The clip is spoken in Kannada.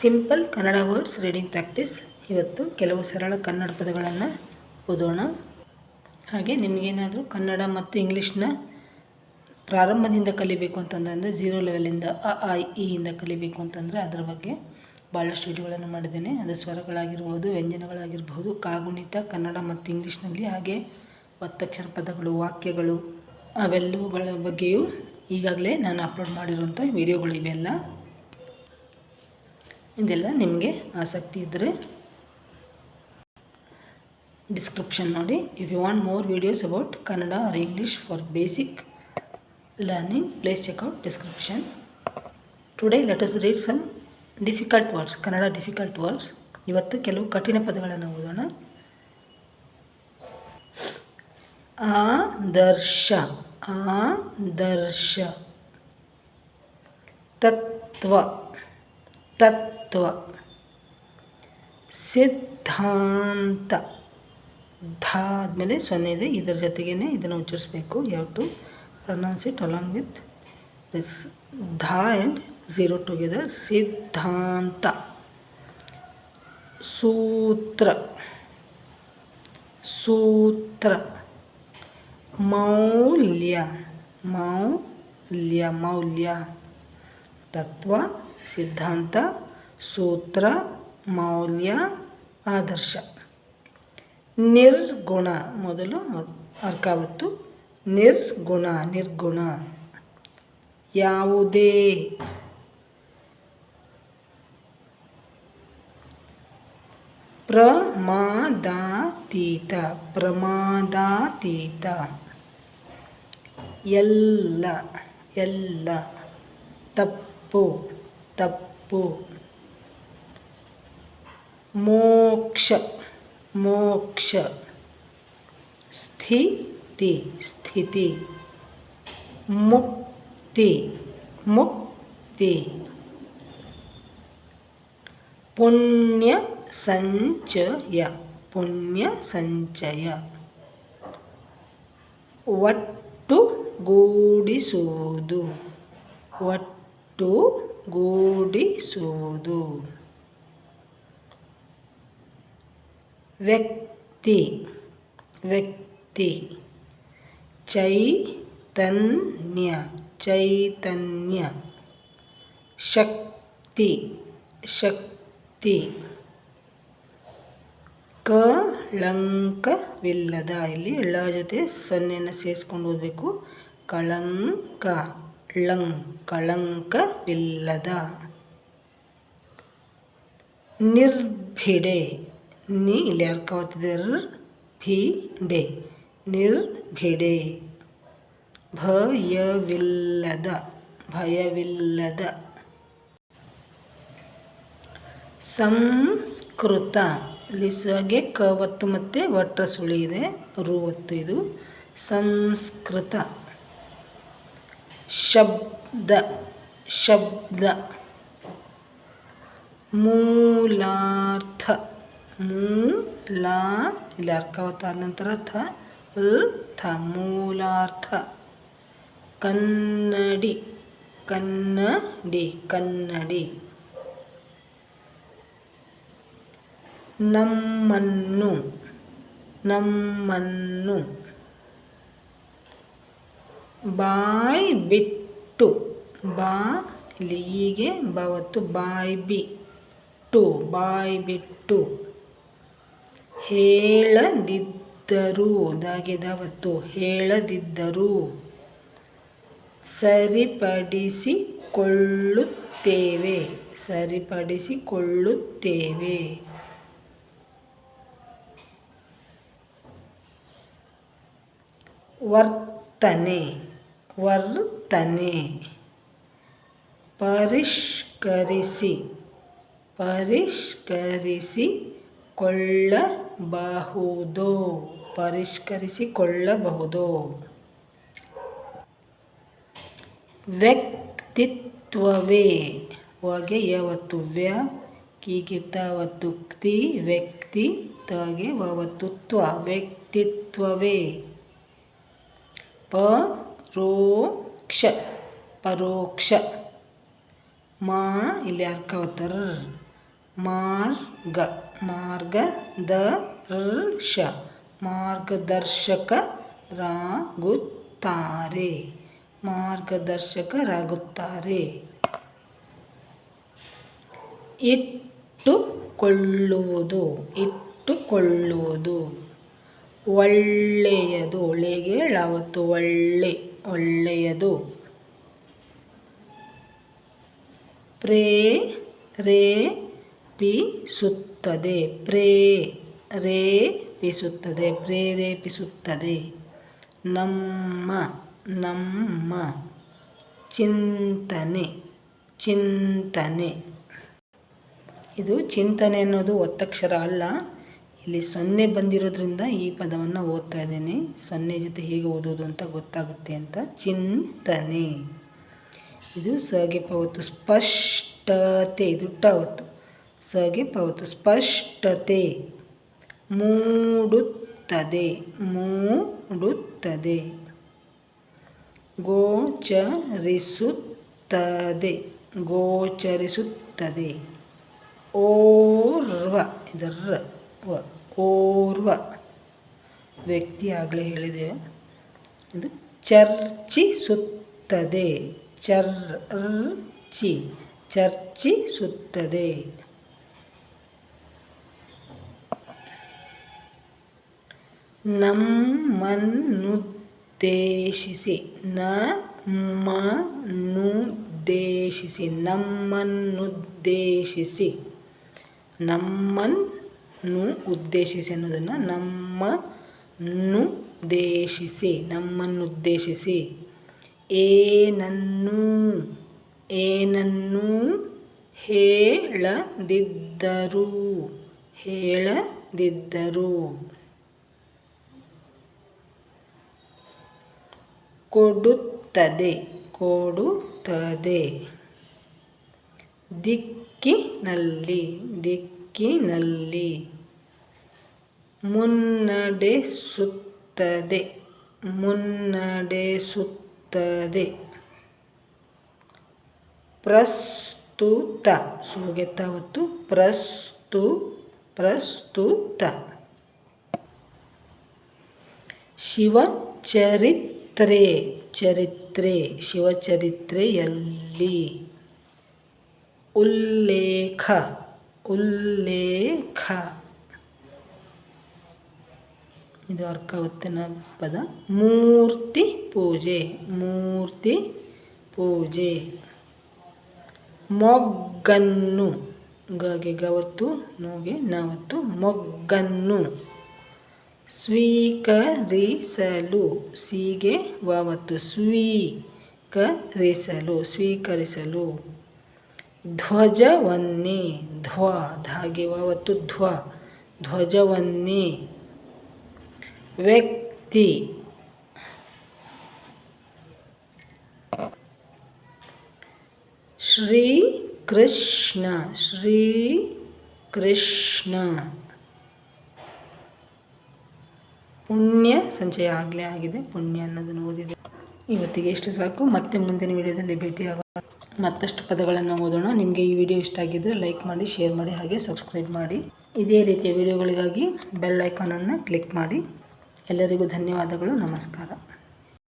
Simple Kannada words reading practice ಇವತ್ತು ಕೆಲವು ಸರಳ ಕನ್ನಡ ಪದಗಳನ್ನು ಓದೋಣ. ಹಾಗೆ ನಿಮಗೇನಾದರೂ ಕನ್ನಡ ಮತ್ತು ಇಂಗ್ಲೀಷ್ನ ಪ್ರಾರಂಭದಿಂದ ಕಲಿಬೇಕು ಅಂತಂದರೆ ಅಂದರೆ ಝೀರೋ ಲೆವೆಲಿಂದ ಅ, ಆ ಇಂದ ಕಲಿಬೇಕು ಅಂತಂದರೆ ಅದರ ಬಗ್ಗೆ ಭಾಳಷ್ಟು ವಿಡಿಯೋಗಳನ್ನು ಮಾಡಿದ್ದೇನೆ. ಅದು ಸ್ವರಗಳಾಗಿರ್ಬೋದು, ವ್ಯಂಜನಗಳಾಗಿರ್ಬೋದು, ಕಾಗುಣಿತ, ಕನ್ನಡ ಮತ್ತು ಇಂಗ್ಲೀಷ್ನಲ್ಲಿ ಹಾಗೆ ಒತ್ತಕ್ಷರ ಪದಗಳು, ವಾಕ್ಯಗಳು, ಅವೆಲ್ಲವುಗಳ ಬಗ್ಗೆಯೂ ಈಗಾಗಲೇ ನಾನು ಅಪ್ಲೋಡ್ ಮಾಡಿರುವಂಥ ವಿಡಿಯೋಗಳು ಇವೆಲ್ಲ ಇದೆಲ್ಲ ನಿಮಗೆ ಆಸಕ್ತಿ ಇದ್ದರೆ ಡಿಸ್ಕ್ರಿಪ್ಷನ್ ನೋಡಿ. If you want more videos about Kannada or English for basic learning please check out description today let us read some difficult words Kannada difficult words ಇವತ್ತು ಕೆಲವು ಕಠಿಣ ಪದಗಳನ್ನು ಓದೋಣ. ಆದರ್ಶ ಆದರ್ಶ. ತತ್ವ ತತ್ವ. ಸಿದ್ಧಾಂತ ಧ ಆದಮೇಲೆ ಸೊನ್ನೆ ಇದೆ ಇದರ ಜೊತೆಗೇ ಇದನ್ನು ಉಚ್ಚರಿಸಬೇಕು ಯಾವ to pronounce it along with this ಧ ಆ್ಯಂಡ್ ಝೀರೋ ಟುಗೆದರ್ ಸಿದ್ಧಾಂತ ಸೂತ್ರ ಸೂತ್ರ ಮೌಲ್ಯ ಮೌಲ್ಯ ಮೌಲ್ಯ ತತ್ವ ಸಿದ್ಧಾಂತ ಸೂತ್ರ, ಮೌಲ್ಯ, ಆದರ್ಶ. ನಿರ್ಗುಣ ಮೊದಲು ಅರ್ಕಾವತ್ತು. ನಿರ್ಗುಣ ನಿರ್ಗುಣ. ಯಾವುದೇ ಪ್ರಮಾದಾತೀತ ಪ್ರಮಾದಾತೀತ. ಎಲ್ಲ ಎಲ್ಲ. ತಪ್ಪು ತಪ್ಪು. ಮೋಕ್ಷ ಮೋಕ್ಷ ಸ್ಥಿತಿ ಸ್ಥಿತಿ ಮುಕ್ತಿ ಮುಕ್ತಿ ಪುಣ್ಯ ಸಂಚಯ ಪುಣ್ಯ ಸಂಚಯ ಒಟ್ಟುಗೂಡಿಸುವುದು ಒಟ್ಟುಗೂಡಿಸುವುದು ವ್ಯಕ್ತಿ ವ್ಯಕ್ತಿ. ಚೈತನ್ಯ ಚೈತನ್ಯ. ಶಕ್ತಿ ಶಕ್ತಿ. ಕಳಂಕವಿಲ್ಲದ, ಇಲ್ಲಿ ಳ ಜೊತೆ ಸೊನ್ನೆಯನ್ನು ಸೇರಿಸ್ಕೊಂಡು ಓದಬೇಕು. ಕಳಂಕ ಕಳಂಕವಿಲ್ಲದ. ನಿರ್ಭಿಡೆ ನಿ ಇಲ್ಲಿ ಅರ್ಕವತ್ತಿದೆ ಭಿಡೆ? ನಿರ್ಭಿಡೆ ಭಯವಿಲ್ಲದ ಭಯವಿಲ್ಲದ. ಸಂಸ್ಕೃತ ಲಿಸಗೆ ಕ ಒತ್ತು ಮತ್ತು ಒಟ್ರ ಸುಳಿ ಇದೆ ರು ಒತ್ತು ಇದು. ಸಂಸ್ಕೃತ ಶಬ್ದ ಶಬ್ದ. ಮೂಲಾರ್ಥ. ಮೂಲ ಇಲ್ಲಿ ಅರ್ಕಾವತ್ತ ಆದ ನಂತರ ಥ ಥ, ಮೂಲಾರ್ಥ. ಕನ್ನಡಿ ಕನ್ನಡಿ ಕನ್ನಡಿ. ನಮ್ಮನ್ನು ನಮ್ಮನ್ನು. ಬಾಯ್ ಬಿಟ್ಟು, ಬಾ, ಇಲ್ಲಿ ಹೀಗೆ ಬಾವತ್ತು ಬಾಯ್ ಬಿಟ್ಟು ಬಾಯ್ ಬಿಟ್ಟು. ಹೇಳದಿದ್ದರೂ ದಾಗೆದಾವತ್ತು ಹೇಳದಿದ್ದರು ಸರಿಪಡಿಸಿಕೊಳ್ಳುತ್ತೇವೆ ಸರಿಪಡಿಸಿಕೊಳ್ಳುತ್ತೇವೆ. ವರ್ತನೆ ವರ್ತನೆ. ಪರಿಷ್ಕರಿಸಿ ಪರಿಷ್ಕರಿಸಿ. ಪರಿಷ್ಕರಿಸಿಕೊಳ್ಳಬಹುದು ಪರಿಷ್ಕರಿಸಿಕೊಳ್ಳಬಹುದು? ವ್ಯಕ್ತಿತ್ವವೇ? ಹೊಗೆ ಯಾವತ್ತು ವ್ಯ ಕೀಗಿತಾವತ್ತು ಕ್ತಿ ವ್ಯಕ್ತಿ ತಾಗೆ ವವತ್ತುತ್ವ, ವ್ಯಕ್ತಿತ್ವವೇ? ಪರೋಕ್ಷ ಪರೋಕ್ಷ. ಮಾ, ಇಲ್ಲಿ ಅರ್ಕವತ್ತರ ಮಾರ್ಗ ಮಾರ್ಗದರ್ಶ ಮಾರ್ಗದರ್ಶಕರಾಗುತ್ತಾರೆ. ಮಾರ್ಗದರ್ಶಕರಾಗುತ್ತಾರೆ. ಇಟ್ಟುಕೊಳ್ಳುವುದು ಇಟ್ಟುಕೊಳ್ಳುವುದು. ಒಳ್ಳೆಯದು ಒಳ್ಳೆಗೆ ಳಾವತ್ತು ಒಳ್ಳೆ ಒಳ್ಳೆಯದು. ಪ್ರೇ ರೇ ಪಿಸುತ್ತದೆ ಪ್ರೇ ರೇಪಿಸುತ್ತದೆ ಪ್ರೇರೇಪಿಸುತ್ತದೆ ನಮ್ಮ ನಮ್ಮ ಚಿಂತನೆ ಚಿಂತನೆ. ಇದು ಚಿಂತನೆ ಅನ್ನೋದು ಒತ್ತಕ್ಷರ ಅಲ್ಲ. ಇಲ್ಲಿ ಸೊನ್ನೆ ಬಂದಿರೋದ್ರಿಂದ ಈ ಪದವನ್ನು ಓದ್ತಾ ಇದ್ದೀನಿ. ಸೊನ್ನೆ ಜೊತೆ ಹೇಗೆ ಓದೋದು ಅಂತ ಗೊತ್ತಾಗುತ್ತೆ ಅಂತ. ಚಿಂತನೆ. ಇದು ಸಗೆ ಪವತ್ತು ಸ್ಪಷ್ಟತೆ, ಇದು ಟವತ್ತು ಸಗೆ ಪೌತು ಸ್ಪಷ್ಟತೆ ಮೂಡುತ್ತದೆ ಮೂಡುತ್ತದೆ. ಗೋಚರಿಸುತ್ತದೆ ಗೋಚರಿಸುತ್ತದೆ. ಓರ್ವ ಇದರ ಓರ್ವ. ವ್ಯಕ್ತಿ ಆಗಲೇ ಹೇಳಿದೆ. ಇದು ಚರ್ಚಿಸುತ್ತದೆ ಚರ್ಚಿ ಚರ್ಚಿಸುತ್ತದೆ. ನಮ್ಮನ್ನುದ್ದೇಶಿಸಿ ನಮ್ಮನ್ನುದ್ದೇಶಿಸಿ ನಮ್ಮನ್ನುದ್ದೇಶಿಸಿ ನಮ್ಮನ್ನು ಉದ್ದೇಶಿಸಿ ಅನ್ನೋದನ್ನು ನಮ್ಮನ್ನು ದೇಶಿಸಿ ನಮ್ಮನ್ನುದ್ದೇಶಿಸಿ. ಏನನ್ನು ಏನನ್ನು ಹೇಳದಿದ್ದರು ಹೇಳದಿದ್ದರೂ. ಕೊಡುತ್ತದೆ ಕೊಡುತ್ತದೆ. ದಿಕ್ಕಿನಲ್ಲಿ ದಿಕ್ಕಿನಲ್ಲಿ ಮುನ್ನಡೆಸುತ್ತದೆ ಮುನ್ನಡೆಸುತ್ತದೆ. ಪ್ರಸ್ತುತ ಸುಗೆತ ಮತ್ತು ಪ್ರಸ್ತು ಪ್ರಸ್ತುತ. ಶಿವಚರಿತ್ರೆ ಚರಿತ್ರೆ ಚರಿತ್ರೆ, ಶಿವಚರಿತ್ರೆಯಲ್ಲಿ. ಉಲ್ಲೇಖ ಉಲ್ಲೇಖ. ಇದು ಅರ್ಕಾವತ್ತಿನ ಪದ. ಮೂರ್ತಿ ಪೂಜೆ ಮೂರ್ತಿ ಪೂಜೆ. ಮೊಗ್ಗನ್ನು ಗಗೆ ಗವತ್ತು ನೋಗೆ ನಾವತ್ತು, ಮೊಗ್ಗನ್ನು. ಸ್ವೀಕರಿಸಲು ಸೀಗೆ ವಾವತ್ತು ಸ್ವೀಕರಿಸಲು ಸ್ವೀಕರಿಸಲು ಧ್ವಜವನ್ನೇ ಧ್ವ ಧಾಗೆ ವಾವತ್ತು ಧ್ವ ಧ್ವಜವನ್ನೇ ವ್ಯಕ್ತಿ ಶ್ರೀ ಕೃಷ್ಣ ಶ್ರೀ ಕೃಷ್ಣ ಪುಣ್ಯ ಸಂಚಯ ಆಗಲೇ ಆಗಿದೆ. ಪುಣ್ಯ ಅನ್ನೋದನ್ನು ಓದಿದೆ ಇವತ್ತಿಗೆ ಎಷ್ಟು ಸಾಕು. ಮತ್ತೆ ಮುಂದಿನ ವಿಡಿಯೋದಲ್ಲಿ ಭೇಟಿಯಾಗೋಣ ಮತ್ತಷ್ಟು ಪದಗಳನ್ನು ಓದೋಣ. ನಿಮಗೆ ಈ ವಿಡಿಯೋ ಇಷ್ಟ ಆಗಿದ್ದರೆ ಲೈಕ್ ಮಾಡಿ, ಶೇರ್ ಮಾಡಿ, ಹಾಗೆ ಸಬ್ಸ್ಕ್ರೈಬ್ ಮಾಡಿ. ಇದೇ ರೀತಿಯ ವಿಡಿಯೋಗಳಿಗಾಗಿ ಬೆಲ್ ಐಕಾನನ್ನು ಕ್ಲಿಕ್ ಮಾಡಿ. ಎಲ್ಲರಿಗೂ ಧನ್ಯವಾದಗಳು. ನಮಸ್ಕಾರ.